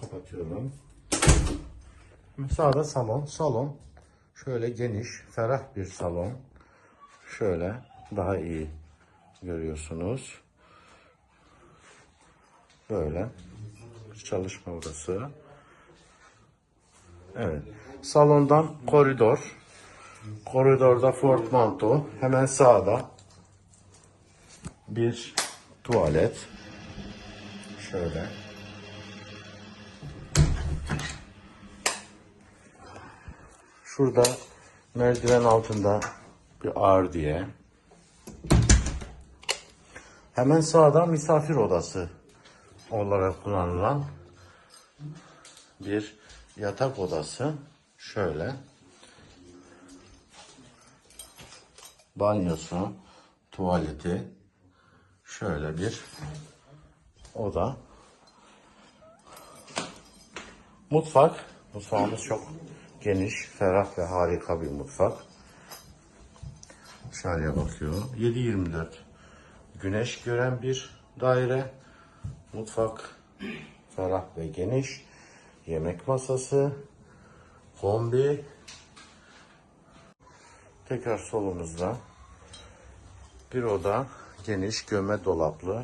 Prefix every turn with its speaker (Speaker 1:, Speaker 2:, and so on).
Speaker 1: Kapatıyorum. Sağda salon. Salon şöyle geniş, ferah bir salon. Şöyle daha iyi görüyorsunuz. Böyle çalışma odası. Evet. Salondan koridor. Koridorda portmanto. Hemen sağda bir tuvalet. Şöyle. Şurada merdiven altında bir ağır diye. Hemen sağda misafir odası olarak kullanılan bir yatak odası. Şöyle. Banyosu, tuvaleti. Şöyle bir oda. Mutfak. Mutfağımız çok geniş, ferah ve harika bir mutfak. Dışarıya bakıyor. 7-24 güneş gören bir daire. Mutfak ferah ve geniş. Yemek masası, kombi. Tekrar solumuzda bir oda geniş gömme dolaplı